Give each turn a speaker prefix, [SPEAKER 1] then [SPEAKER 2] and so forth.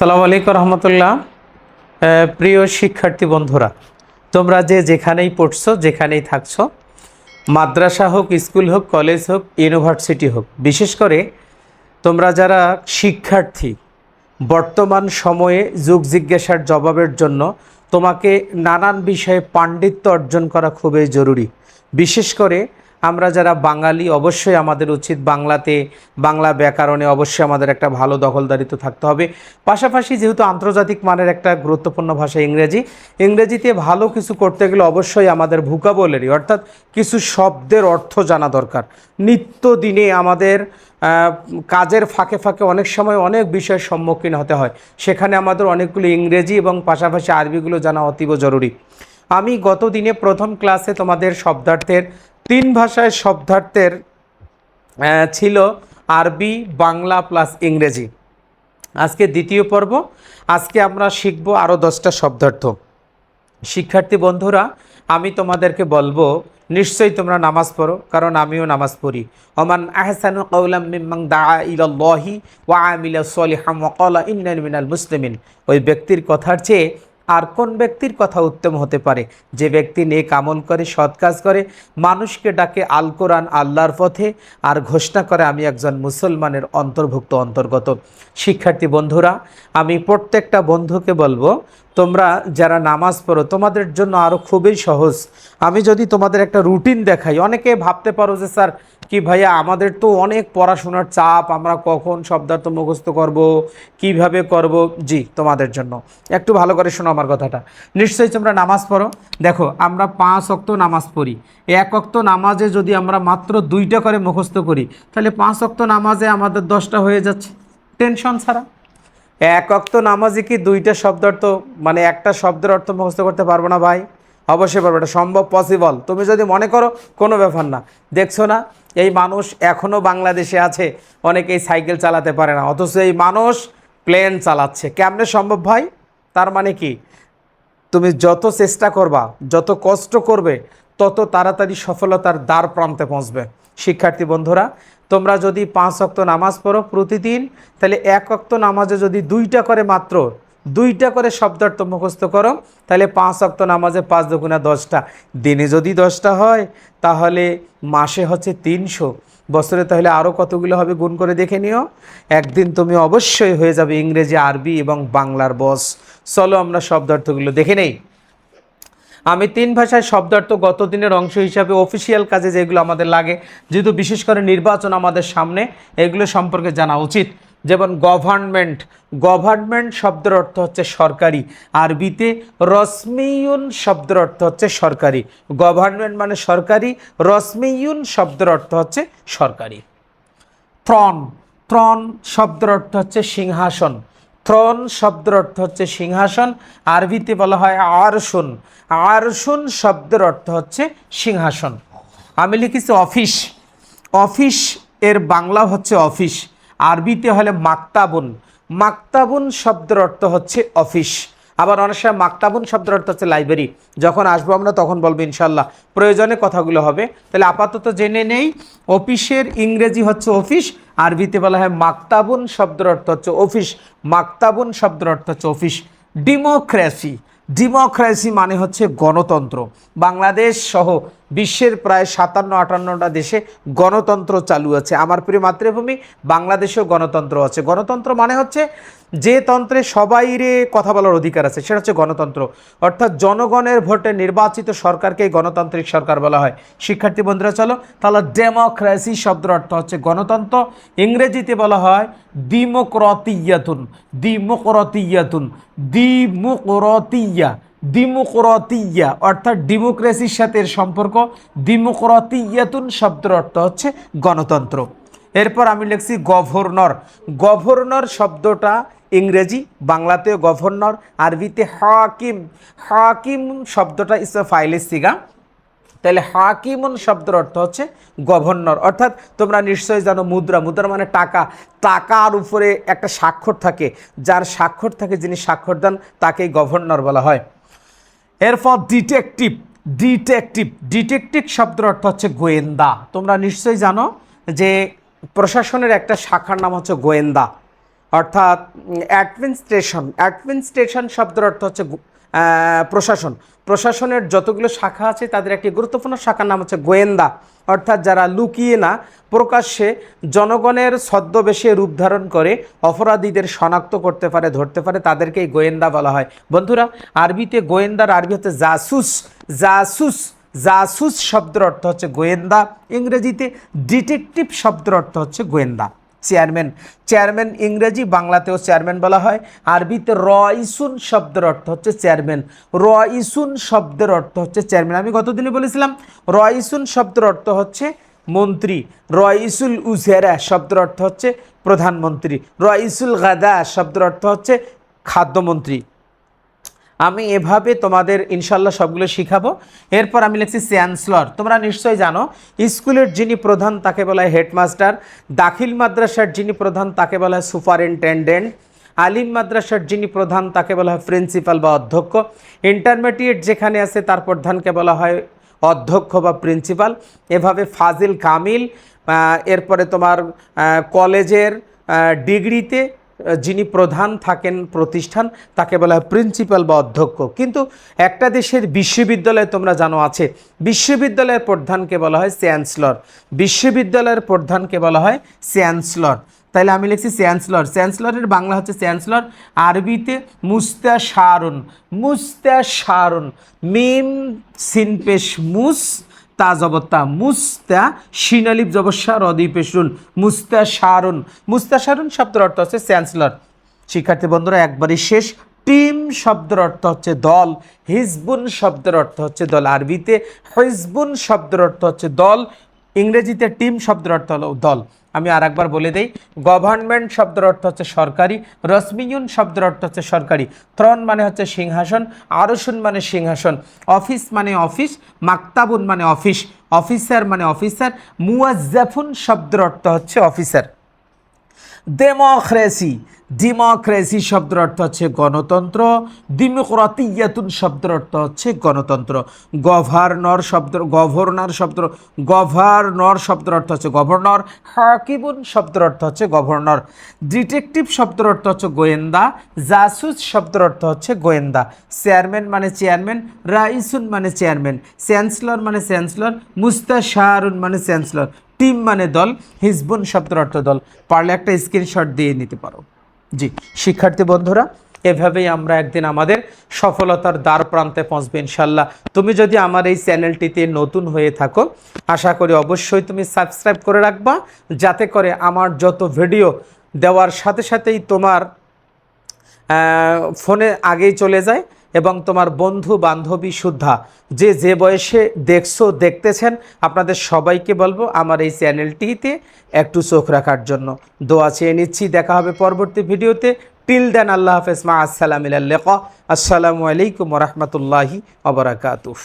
[SPEAKER 1] আসসালামু আলাইকুম রহমতুল্লাহ। প্রিয় শিক্ষার্থী বন্ধুরা, তোমরা যে যেখানেই পড়ছো, যেখানেই থাকছো, মাদ্রাসা হোক, স্কুল হোক, কলেজ হোক, ইউনিভার্সিটি হোক, বিশেষ করে তোমরা যারা শিক্ষার্থী, বর্তমান সময়ে যুগ জিজ্ঞাসার জবাবের জন্য তোমাকে নানান বিষয়ে পাণ্ডিত্য অর্জন করা খুবই জরুরি। বিশেষ করে আমরা যারা বাঙালি, অবশ্যই আমাদের উচিত বাংলাতে, বাংলা ব্যাকরণে অবশ্যই আমাদের একটা ভালো দখলদারিত্ব থাকতে হবে। পাশাপাশি যেহেতু আন্তর্জাতিক মানের একটা গুরুত্বপূর্ণ ভাষা ইংরেজি, ইংরেজিতে ভালো কিছু করতে গেলে অবশ্যই আমাদের ভুকাবলেরই অর্থাৎ কিছু শব্দের অর্থ জানা দরকার। নিত্যদিনে আমাদের কাজের ফাঁকে ফাঁকে অনেক সময় অনেক বিষয়ের সম্মুখীন হতে হয়। সেখানে আমাদের অনেকগুলো ইংরেজি এবং পাশাপাশি আরবিগুলো জানা অতীব জরুরি। আমি গত দিনে প্রথম ক্লাসে তোমাদের শব্দার্থের তিন ভাষায় শব্দার্থের ছিল আরবি, বাংলা প্লাস ইংরেজি। আজকে দ্বিতীয় পর্ব। আজকে আমরা শিখব আরও দশটা শব্দার্থ। শিক্ষার্থী বন্ধুরা, আমি তোমাদেরকে বলব, নিশ্চয়ই তোমরা নামাজ পড়ো, কারণ আমিও নামাজ পড়ি। ওমান আহসানু দা ইলাল্লাহি ওয়া আমিলা সলিহাম ওয়া ক্বালা ইন্নানি মিনাল মুসলিমিন। ওই ব্যক্তির কথার চেয়ে আর কোন ব্যক্তির কথা উত্তম হতে পারে? যে ব্যক্তি নেক আমল করে, সৎ কাজ করে, মানুষকে ডাকে আল কোরআন আল্লাহর পথে আর ঘোষণা করে, আমি একজন মুসলমানের অন্তর্ভুক্ত, অন্তর্গত। শিক্ষার্থী বন্ধুরা, আমি প্রত্যেকটা বন্ধুকে বলব, তোমরা যারা নামাজ পড়ো, তোমাদের জন্য আরও খুবই সহজ। আমি যদি তোমাদের একটা রুটিন দেখাই, অনেকে ভাবতে পারো যে, স্যার কি ভাইয়া আমাদের তো অনেক পড়াশোনার চাপ, আমরা কখন শব্দার্থ মুখস্থ করব, কীভাবে করব? জি, তোমাদের জন্য। একটু ভালো করে শোনো আমার কথাটা। নিশ্চয়ই তোমরা নামাজ পড়ো। দেখো, আমরা পাঁচ অক্ত নামাজ পড়ি। এক অক্ত নামাজে যদি আমরা মাত্র দুইটা করে মুখস্থ করি, তাহলে পাঁচ অক্ত নামাজে আমাদের দশটা হয়ে যাচ্ছে। টেনশন ছাড়া। এক অক্ত নামাজে কি দুইটা শব্দার্থ মানে একটা শব্দের অর্থ মুখস্থ করতে পারব না ভাই? অবশ্যই পারবে এটা সম্ভব পসিবল তুমি যদি মনে করো, কোনো ব্যাপার না। দেখছ না, এই মানুষ এখনও বাংলাদেশে আছে, অনেকেই সাইকেল চালাতে পারে না। অথচ এই মানুষ প্লেন চালাচ্ছে। কেমনে সম্ভব ভাই? তার মানে কি? তুমি যত চেষ্টা করবা, যত কষ্ট করবে, তত তাড়াতাড়ি সফলতার দ্বার প্রান্তে পৌঁছবে। শিক্ষার্থী বন্ধুরা, তোমরা যদি পাঁচ অক্ত নামাজ পড়ো প্রতিদিন, তাহলে এক অক্ত নামাজে যদি দুইটা করে মাত্র দুইটা করে শব্দার্থ মুখস্থ করো, তাহলে পাঁচ অক্ত নামাজে পাঁচ দুগুণা দশটা। দিনে যদি দশটা হয়, তাহলে মাসে হচ্ছে তিনশো। বছরে তাহলে আরও কতগুলো হবে গুণ করে দেখে নিও। একদিন তুমি অবশ্যই হয়ে যাবে ইংরেজি, আরবি এবং বাংলার বস। চলো আমরা শব্দার্থগুলো দেখে নেই। আমি তিন ভাষায় শব্দার্থ গত দিনের অংশ হিসাবে অফিসিয়াল কাজে যেগুলো আমাদের লাগে, যেহেতু বিশেষ করে নির্বাচন আমাদের সামনে, এগুলো সম্পর্কে জানা উচিত। যেমন গভর্নমেন্ট গভর্নমেন্ট শব্দের অর্থ হচ্ছে সরকারি, আরবিতে রসমিউন শব্দের অর্থ হচ্ছে সরকারি। গভর্নমেন্ট মানে সরকারি রসমিউন শব্দের অর্থ হচ্ছে সরকারি। থ্রন থ্রন শব্দের অর্থ হচ্ছে সিংহাসন। থ্রন শব্দের অর্থ হচ্ছে সিংহাসন, আরবিতে বলা হয় আরশুন। আরশুন শব্দের অর্থ হচ্ছে সিংহাসন। আমি লিখেছি অফিস অফিস এর বাংলা হচ্ছে অফিস আরবিতে হলে মাক্তাবুন। মাক্তাবুন শব্দের অর্থ হচ্ছে অফিস আবার অনেক সময় মাক্তাবুন শব্দের অর্থ হচ্ছে লাইব্রেরি যখন আসব আমরা তখন বলব ইনশাল্লাহ প্রয়োজনে কথাগুলো হবে। তাহলে আপাতত জেনে নেই অফিসের ইংরেজি হচ্ছে অফিস আরবিতে বলা হয় মাক্তাবুন শব্দের অর্থ হচ্ছে অফিস মাক্তাবুন শব্দের অর্থ হচ্ছে অফিস ডেমোক্রেসি ডেমোক্রেসি মানে হচ্ছে গণতন্ত্র। বাংলাদেশ সহ বিশ্বের প্রায় সাতান্ন, আটান্নটা দেশে গণতন্ত্র চালু আছে। আমার প্রিয় মাতৃভূমি, বাংলাদেশেও গণতন্ত্র আছে। গণতন্ত্র মানে হচ্ছে যে তন্ত্রে সবাইরে কথা বলার অধিকার আছে, সেটা হচ্ছে গণতন্ত্র। অর্থাৎ জনগণের ভোটে নির্বাচিত সরকারকেই গণতান্ত্রিক সরকার বলা হয়। শিক্ষার্থী বন্ধুরা, চলো, তাহলে ডেমোক্রেসি শব্দের অর্থ হচ্ছে গণতন্ত্র। ইংরেজিতে বলা হয় দিমোক্রতিয়াতুন দিমোক্রতিয়াতুন দিমোক্রতিয়া দিমোক্রতিয়া অর্থাৎ ডেমোক্রেসির সাথে এর সম্পর্ক। দিমোক্রতিয়াতুন শব্দের অর্থ হচ্ছে গণতন্ত্র। এরপর আমি লিখছি গভর্নর। গভর্নর শব্দটা ইংরেজি, বাংলাতেও গভর্নর, আরবিতে হাকিম। হাকিম শব্দটা ইস ফাইলের সিগা। তাহলে হাকিমুন শব্দের অর্থ হচ্ছে গভর্নর। অর্থাৎ তোমরা নিশ্চয়ই জানো মুদ্রা। মুদ্রা মানে টাকা। টাকার উপরে একটা স্বাক্ষর থাকে। যার স্বাক্ষর থাকে, যিনি স্বাক্ষর দেন তাকেই গভর্নর বলা হয়। এরপর ডিটেকটিভ ডিটেকটিভ ডিটেকটিভ শব্দের অর্থ হচ্ছে গোয়েন্দা। তোমরা নিশ্চয়ই জানো যে প্রশাসনের একটা শাখার নাম হচ্ছে গোয়েন্দা। অর্থাৎ অ্যাডমিনিস্ট্রেশন অ্যাডমিনিস্ট্রেশন শব্দের অর্থ হচ্ছে প্রশাসন। প্রশাসনের যতগুলো শাখা আছে, তাদের একটি গুরুত্বপূর্ণ শাখার নাম হচ্ছে গোয়েন্দা। অর্থাৎ যারা লুকিয়ে না, প্রকাশ্যে জনগণের ছদ্মবেশে রূপ ধারণ করে, অপরাধীদের শনাক্ত করতে পারে, ধরতে পারে, তাদেরকেই গোয়েন্দা বলা হয়। বন্ধুরা, আরবিতে গোয়েন্দার আরবি হচ্ছে জাসুস। জাসুস জাসুস শব্দের অর্থ হচ্ছে গোয়েন্দা। ইংরেজিতে ডিটেকটিভ শব্দের অর্থ হচ্ছে গোয়েন্দা। চেয়ারম্যান। চেয়ারম্যান ইংরেজি, বাংলাতেও চেয়ারম্যান বলা হয়। আরবিতে র ইসুন শব্দের অর্থ হচ্ছে চেয়ারম্যান। র ইসুন শব্দের অর্থ হচ্ছে চেয়ারম্যান। আমি গতদিনে বলেছিলাম রইসুন শব্দের অর্থ হচ্ছে মন্ত্রী। রইসুল উজেরা শব্দের অর্থ হচ্ছে প্রধানমন্ত্রী। রইসুল গাদা শব্দের অর্থ হচ্ছে খাদ্যমন্ত্রী। আমি এভাবে তোমাদের ইনশাল্লাহ সবগুলো শিখাবো। এরপর আমি লিখছি চ্যান্সলর। তোমরা নিশ্চয়ই জানো, স্কুলের যিনি প্রধান তাকে বলা হয় হেডমাস্টার, দাখিল মাদ্রাসার যিনি প্রধান তাকে বলা হয় সুপারিনটেন্ডেন্ট, আলিম মাদ্রাসার যিনি প্রধান তাকে বলা হয় প্রিন্সিপাল বা অধ্যক্ষ, ইন্টারমিডিয়েট যেখানে আছে তার প্রধানকে বলা হয় অধ্যক্ষ বা প্রিন্সিপাল, এভাবে ফাজিল কামিল এরপরে তোমার কলেজের ডিগ্রিতে যিনি প্রধান থাকেন প্রতিষ্ঠান, তাকে বলা হয় প্রিন্সিপাল বা অধ্যক্ষ। কিন্তু একটা দেশের বিশ্ববিদ্যালয় তোমরা জানো আছে, বিশ্ববিদ্যালয়ের প্রধানকে বলা হয় চ্যান্সেলর। বিশ্ববিদ্যালয়ের প্রধানকে বলা হয় চ্যান্সেলর। তাইলে আমি লিখছি চ্যান্সেলর। চ্যান্সেলরের বাংলা হচ্ছে চ্যান্সেলর, আরবিতে মুস্তা শারুন মুস্তা শারুন মিম সিনপেশ মুস তা জবত্তা, মুস্তা সিনালিপ জবস্যা রদি পেশরুল মুস্তা শারুন। মুস্তা শারুন শব্দের অর্থ হচ্ছে চ্যান্সেলর। শিক্ষার্থী বন্ধুরা, একবারই শেষ। টিম শব্দের অর্থ হচ্ছে দল। হিজবুন শব্দের অর্থ হচ্ছে দল। আরবিতে হিজবুন শব্দের অর্থ হচ্ছে দল। ইংরেজিতে টিম শব্দের অর্থ হলো দল। আমি আর একবার বলে দেই, গভর্নমেন্ট শব্দের অর্থ হচ্ছে সরকারি রশ্মিউন শব্দের অর্থ হচ্ছে সরকারি। ত্রন মানে হচ্ছে সিংহাসন, আরসুন মানে সিংহাসন, অফিস মানে অফিস, মাক্তাবুন মানে অফিস, অফিসার মানে অফিসার, মুয়াজ্জাফুন শব্দের অর্থ হচ্ছে অফিসার। ডেমোক্রেসি ডেমোক্রেসি শব্দের অর্থ হচ্ছে গণতন্ত্র ডিমোক্রাতিয়াতুন শব্দের অর্থ হচ্ছে গণতন্ত্র। গভর্নর শব্দ গভর্নর শব্দ গভর্নর শব্দের অর্থ হচ্ছে গভর্নর হাকিবুন শব্দের অর্থ হচ্ছে গভর্নর ডিটেকটিভ শব্দের অর্থ হচ্ছে গোয়েন্দা জাসুস শব্দের অর্থ হচ্ছে গোয়েন্দা চেয়ারম্যান মানে চেয়ারম্যান রাইসুন মানে চেয়ারম্যান চ্যান্সেলর মানে চ্যান্সেলর মুস্তাশারুন মানে চ্যান্সেলর টিম মানে দল হিজবুন শব্দের অর্থ দল। পারলে একটা স্ক্রিনশট দিয়ে নিতে পারো। জি, শিক্ষার্থী বন্ধুরা, এভাবেই আমরা একদিন আমাদের সফলতার দ্বার প্রান্তে পৌঁছবে ইনশাল্লাহ। তুমি যদি আমার এই চ্যানেলটিতে নতুন হয়ে থাকো, আশা করি অবশ্যই তুমি সাবস্ক্রাইব করে রাখবা, যাতে করে আমার যত ভিডিও দেওয়ার সাথে সাথেই তোমার ফোনে আগেই চলে যায়। এবং তোমার বন্ধু বান্ধবী সুদ্ধা যে যে বয়সে দেখছ, দেখতেছেন, আপনাদের সবাইকে বলব আমার এই চ্যানেলটিতে একটু চোখ রাখার জন্য দোয়া চেয়ে নিচ্ছি। দেখা হবে পরবর্তী ভিডিওতে। টিল দেন, আল্লাহ হাফেজ। মা আসসালাম আসসালামু আলাইকুম রহমতুল্লাহি অবরাকাতুফ